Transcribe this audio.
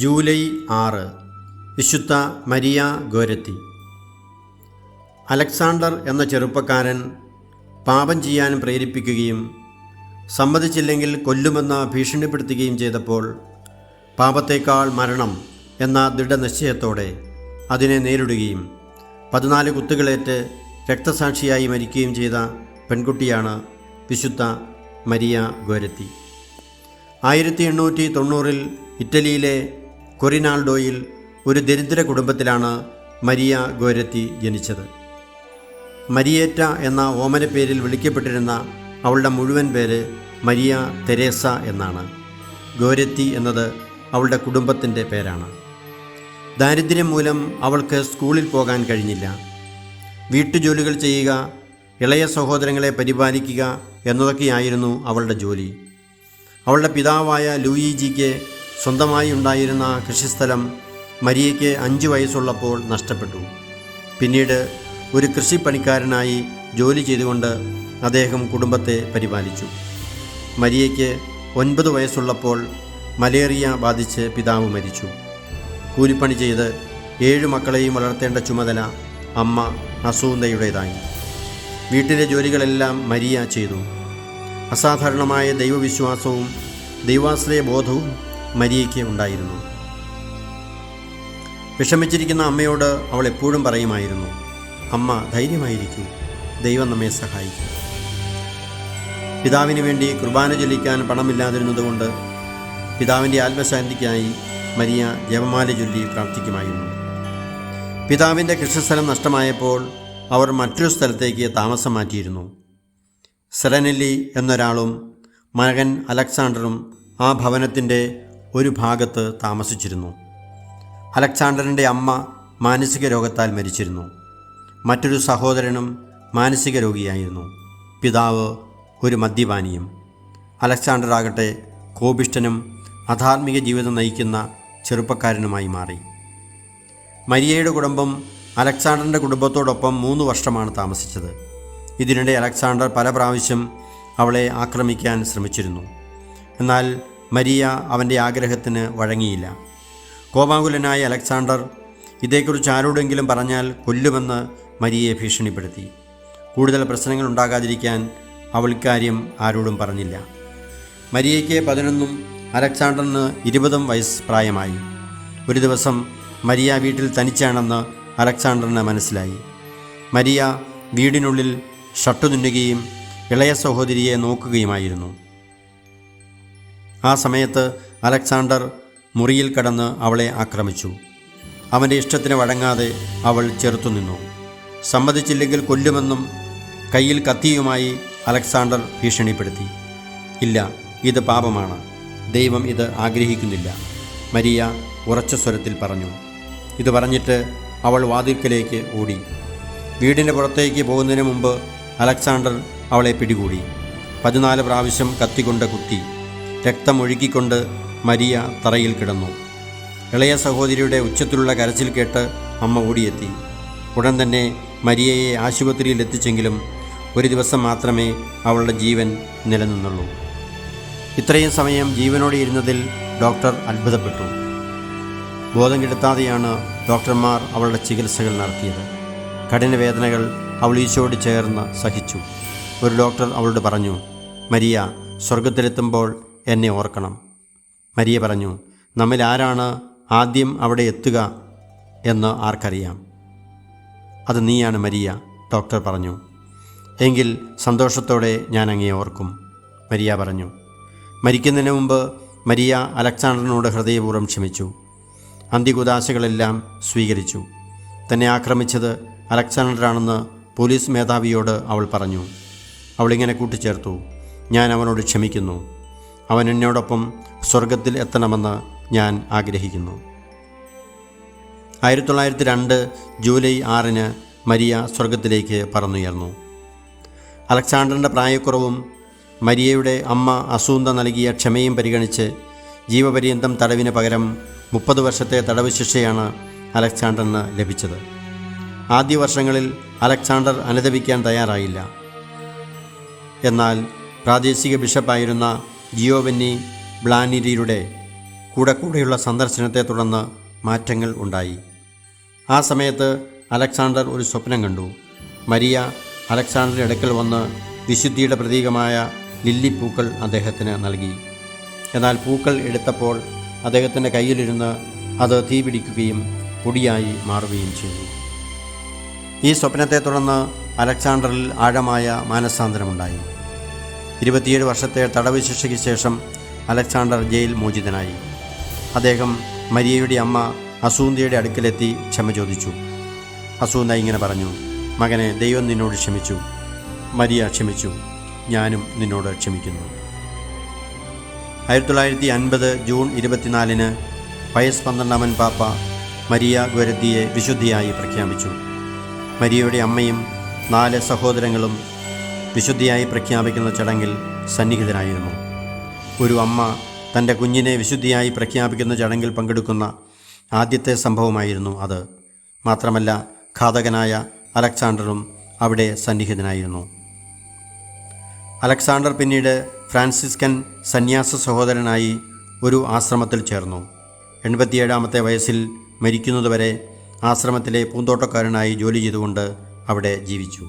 July ആറ്. വിശുദ്ധ Maria ഗോരത്തി. Alexander എന്ന ചെറുപ്പക്കാരൻ പാപം ചെയ്യാൻ പ്രേരിപ്പിക്കുകയും സമ്മതിച്ചില്ലെങ്കിൽ കൊല്ലുമെന്ന് ഭീഷണിപ്പെടുത്തുകയും ചെയ്തപ്പോൾ പാപത്തേക്കാൾ മരണം എന്ന ദൃഢനിശ്ചയത്തോടെ അതിനെ നേരിടുകയും പതിനാല് കുത്തുകളേറ്റ് രക്തസാക്ഷിയായി മരിക്കുകയും ചെയ്ത പെൺകുട്ടിയാണ് വിശുദ്ധ മരിയ ഗോരത്തി. ആയിരത്തി എണ്ണൂറ്റി തൊണ്ണൂറിൽ ഇറ്റലിയിലെ കൊറിനാൾഡോയിൽ ഒരു ദരിദ്ര കുടുംബത്തിലാണ് മരിയ ഗോരത്തി ജനിച്ചത്. മരിയേറ്റ എന്ന ഓമന പേരിൽ വിളിക്കപ്പെട്ടിരുന്ന അവളുടെ മുഴുവൻ പേര് മരിയ തെരേസ എന്നാണ്. ഗോരത്തി എന്നത് അവളുടെ കുടുംബത്തിന്റെ പേരാണ്. ദാരിദ്ര്യം മൂലം അവൾക്ക് സ്കൂളിൽ പോകാൻ കഴിഞ്ഞില്ല. വീട്ടുജോലികൾ ചെയ്യുക ഇളയ സഹോദരങ്ങളെ പരിപാലിക്കുക എന്നതൊക്കെയായിരുന്നു അവളുടെ ജോലി. അവളുടെ പിതാവായ ലൂയിജിക്ക് സ്വന്തമായി ഉണ്ടായിരുന്ന കൃഷിസ്ഥലം മരിയയ്ക്ക് അഞ്ച് വയസ്സുള്ളപ്പോൾ നഷ്ടപ്പെട്ടു. പിന്നീട് ഒരു കൃഷിപ്പണിക്കാരനായി ജോലി ചെയ്തുകൊണ്ട് അദ്ദേഹം കുടുംബത്തെ പരിപാലിച്ചു. മരിയയ്ക്ക് ഒൻപത് വയസ്സുള്ളപ്പോൾ മലേറിയ ബാധിച്ച് പിതാവ് മരിച്ചു. കൂലിപ്പണി ചെയ്ത് ഏഴു മക്കളെയും വളർത്തേണ്ട ചുമതല അമ്മ അസൂന്തയുടേതായി. വീട്ടിലെ ജോലികളെല്ലാം മരിയ ചെയ്തു. അസാധാരണമായ ദൈവവിശ്വാസവും ദൈവാശ്രയ ബോധവും മരിയയ്ക്ക് ഉണ്ടായിരുന്നു. വിഷമിച്ചിരിക്കുന്ന അമ്മയോട് അവൾ എപ്പോഴും പറയുമായിരുന്നു അമ്മ ധൈര്യമായിരിക്കൂ. ദൈവം നമ്മെ സഹായിക്കും. പിതാവിന് വേണ്ടി കുർബാന ചൊല്ലിക്കാൻ പണമില്ലാതിരുന്നതുകൊണ്ട് പിതാവിന്റെ ആത്മശാന്തിക്കായി മരിയ ജപമാല ചൊല്ലി പ്രാർത്ഥിക്കുമായിരുന്നു. പിതാവിന്റെ കൃഷിസ്ഥലം നഷ്ടമായപ്പോൾ അവർ മറ്റൊരു സ്ഥലത്തേക്ക് താമസം മാറ്റിയിരുന്നു. സെറനെല്ലി എന്നൊരാളും മകൻ അലക്സാണ്ടറും ആ ഭവനത്തിന്റെ ഒരു ഭാഗത്ത് താമസിച്ചിരുന്നു. അലക്സാണ്ടറിന്റെ അമ്മ മാനസിക രോഗത്താൽ മരിച്ചിരുന്നു. മറ്റൊരു സഹോദരനും മാനസിക രോഗിയായിരുന്നു. പിതാവ് ഒരു മദ്യപാനിയും. അലക്സാണ്ടർ ആകട്ടെ കോപിഷ്ടനും അധാർമിക ജീവിതം നയിക്കുന്ന ചെറുപ്പക്കാരനുമായി മാറി. മരിയയുടെ കുടുംബം അലക്സാണ്ടറിന്റെ കുടുംബത്തോടൊപ്പം മൂന്ന് വർഷമാണ് താമസിച്ചത്. ഇതിനിടെ അലക്സാണ്ടർ പല പ്രാവശ്യം അവളെ ആക്രമിക്കാൻ ശ്രമിച്ചിരുന്നു. എന്നാൽ മരിയ അവന്റെ ആഗ്രഹത്തിന് വഴങ്ങിയില്ല. കോപാകുലനായ അലക്സാണ്ടർ ഇതേക്കുറിച്ച് ആരോടെങ്കിലും പറഞ്ഞാൽ കൊല്ലുമെന്ന് മരിയയെ ഭീഷണിപ്പെടുത്തി. കൂടുതൽ പ്രശ്നങ്ങൾ ഉണ്ടാകാതിരിക്കാൻ അവൾ ഇക്കാര്യം ആരോടും പറഞ്ഞില്ല. മരിയയ്ക്ക് പതിനൊന്നും അലക്സാണ്ടറിന് ഇരുപതും വയസ്സ് പ്രായമായി. ഒരു ദിവസം മരിയ വീട്ടിൽ തനിച്ചാണെന്ന് അലക്സാണ്ടറിന് മനസ്സിലായി. മരിയ വീടിനുള്ളിൽ ഷർട്ട് തുന്നുകയും ഇളയ സഹോദരിയെ നോക്കുകയുമായിരുന്നു. ആ സമയത്ത് അലക്സാണ്ടർ മുറിയിൽ കടന്ന് അവളെ ആക്രമിച്ചു. അവന്റെ ഇഷ്ടത്തിന് വഴങ്ങാതെ അവൾ ചെറുത്തുനിന്നു സമ്മതിച്ചില്ലെങ്കിൽ കൊല്ലുമെന്നും കയ്യിൽ കത്തിയുമായി അലക്സാണ്ടർ ഭീഷണിപ്പെടുത്തി. ഇല്ല ഇത് പാപമാണ്. ദൈവം ഇത് ആഗ്രഹിക്കുന്നില്ല. മരിയ ഉറച്ച സ്വരത്തിൽ പറഞ്ഞു. ഇത് പറഞ്ഞിട്ട് അവൾ വാതിൽക്കലേക്ക് ഓടി. വീടിന്റെ പുറത്തേക്ക് പോകുന്നതിന് മുമ്പ് അലക്സാണ്ടർ അവളെ പിടികൂടി. പതിനാല് പ്രാവശ്യം കത്തിക്കൊണ്ട് കുത്തി. രക്തമൊഴുക്കിക്കൊണ്ട് മരിയ തറയിൽ കിടന്നു. ഇളയ സഹോദരിയുടെ ഉച്ചത്തിലുള്ള കരച്ചിൽ കേട്ട് അമ്മ ഓടിയെത്തി. ഉടൻ തന്നെ മരിയയെ ആശുപത്രിയിൽ എത്തിച്ചെങ്കിലും ഒരു ദിവസം മാത്രമേ അവളുടെ ജീവൻ നിലനിന്നുള്ളൂ. ഇത്രയും സമയം ജീവനോടെ ഇരുന്നതിൽ ഡോക്ടർ അത്ഭുതപ്പെട്ടു. ബോധം കെടുത്താതെയാണ് ഡോക്ടർമാർ അവളുടെ ചികിത്സകൾ നടത്തിയത്. കഠിന വേദനകൾ അവൾ ഈശോട് ചേർന്ന് സഹിച്ചു. ഒരു ഡോക്ടർ അവളോട് പറഞ്ഞു മരിയ സ്വർഗത്തിലെത്തുമ്പോൾ എന്നെ ഓർക്കണം. മരിയ പറഞ്ഞു നമ്മിൽ ആരാണ് ആദ്യം അവിടെ എത്തുക എന്ന് ആർക്കറിയാം? അത് നീയാണ് മരിയ ഡോക്ടർ പറഞ്ഞു. എങ്കിൽ സന്തോഷത്തോടെ ഞാൻ അങ്ങേ ഓർക്കും മരിയ പറഞ്ഞു. മരിക്കുന്നതിന് മുമ്പ് മരിയ അലക്സാണ്ടറിനോട് ഹൃദയപൂർവം ക്ഷമിച്ചു. അന്ത്യകുദാശകളെല്ലാം സ്വീകരിച്ചു. തന്നെ ആക്രമിച്ചത് അലക്സാണ്ടറാണെന്ന് പോലീസ് മേധാവിയോട് അവൾ പറഞ്ഞു. അവളിങ്ങനെ കൂട്ടിച്ചേർത്തു. ഞാൻ അവനോട് ക്ഷമിക്കുന്നു. അവൻ എന്നോടൊപ്പം സ്വർഗത്തിൽ എത്തണമെന്ന് ഞാൻ ആഗ്രഹിക്കുന്നു. ആയിരത്തി തൊള്ളായിരത്തി രണ്ട് ജൂലൈ ആറിന് മരിയ സ്വർഗത്തിലേക്ക് പറന്നുയർന്നു. അലക്സാണ്ടറിന്റെ പ്രായക്കുറവും മരിയയുടെ അമ്മ അസൂന്ത നൽകിയ ക്ഷമയും പരിഗണിച്ച് ജീവപര്യന്തം തടവിന് പകരം മുപ്പത് വർഷത്തെ തടവ് ശിക്ഷയാണ് അലക്സാണ്ടറിന് ലഭിച്ചത്. ആദ്യ വർഷങ്ങളിൽ അലക്സാണ്ടർ അനുദപിക്കാൻ തയ്യാറായില്ല. എന്നാൽ പ്രാദേശിക ബിഷപ്പായിരുന്ന ജിയോവന്നി ബ്ലാനിരിയുടെ കൂടെ കൂടെയുള്ള സന്ദർശനത്തെ തുടർന്ന് മാറ്റങ്ങൾ ഉണ്ടായി. ആ സമയത്ത് അലക്സാണ്ടർ ഒരു സ്വപ്നം കണ്ടു. മരിയ അലക്സാണ്ടറിന്റെ അടുക്കൽ വന്ന് വിശുദ്ധിയുടെ പ്രതീകമായ ലില്ലി പൂക്കൾ അദ്ദേഹത്തിന് നൽകി. എന്നാൽ പൂക്കൾ എടുത്തപ്പോൾ അദ്ദേഹത്തിന്റെ കയ്യിലിരുന്ന് അത് തീ പിടിക്കുകയും പൊടിയായി മാറുകയും ചെയ്തു. ഈ സ്വപ്നത്തെ തുടർന്ന് അലക്സാണ്ടറിൽ ആഴമായ മാനസാന്തരമുണ്ടായി. ഇരുപത്തിയേഴ് വർഷത്തെ തടവ് ശിക്ഷയ്ക്ക് ശേഷം അലക്സാണ്ടർ ജയിൽ മോചിതനായി. അദ്ദേഹം മരിയയുടെ അമ്മ അസൂന്തയുടെ അടുക്കലെത്തി ക്ഷമ ചോദിച്ചു. അസൂന്ത ഇങ്ങനെ പറഞ്ഞു മകനെ ദൈവം നിന്നോട് ക്ഷമിച്ചു. മരിയ ക്ഷമിച്ചു. ഞാനും നിന്നോട് ക്ഷമിക്കുന്നു. ആയിരത്തി തൊള്ളായിരത്തി അൻപത് ജൂൺ ഇരുപത്തിനാലിന് വയസ് പന്ത്രണ്ടാമൻ പാപ്പ മരിയ ഗുരത്തിയെ വിശുദ്ധിയായി പ്രഖ്യാപിച്ചു. മരിയയുടെ അമ്മയും നാല് സഹോദരങ്ങളും വിശുദ്ധിയായി പ്രഖ്യാപിക്കുന്ന ചടങ്ങിൽ സന്നിഹിതരായിരുന്നു. ഒരു അമ്മ തന്റെ കുഞ്ഞിനെ വിശുദ്ധിയായി പ്രഖ്യാപിക്കുന്ന ചടങ്ങിൽ പങ്കെടുക്കുന്ന ആദ്യത്തെ സംഭവമായിരുന്നു അത്. മാത്രമല്ല ഘാതകനായ അലക്സാണ്ടറും അവിടെ സന്നിഹിതനായിരുന്നു. അലക്സാണ്ടർ പിന്നീട് ഫ്രാൻസിസ്കൻ സന്യാസ സഹോദരനായി ഒരു ആശ്രമത്തിൽ ചേർന്നു. എൺപത്തിയേഴാമത്തെ വയസ്സിൽ മരിക്കുന്നതുവരെ ആശ്രമത്തിലെ പൂന്തോട്ടക്കാരനായി ജോലി ചെയ്തുകൊണ്ട് അവിടെ ജീവിച്ചു.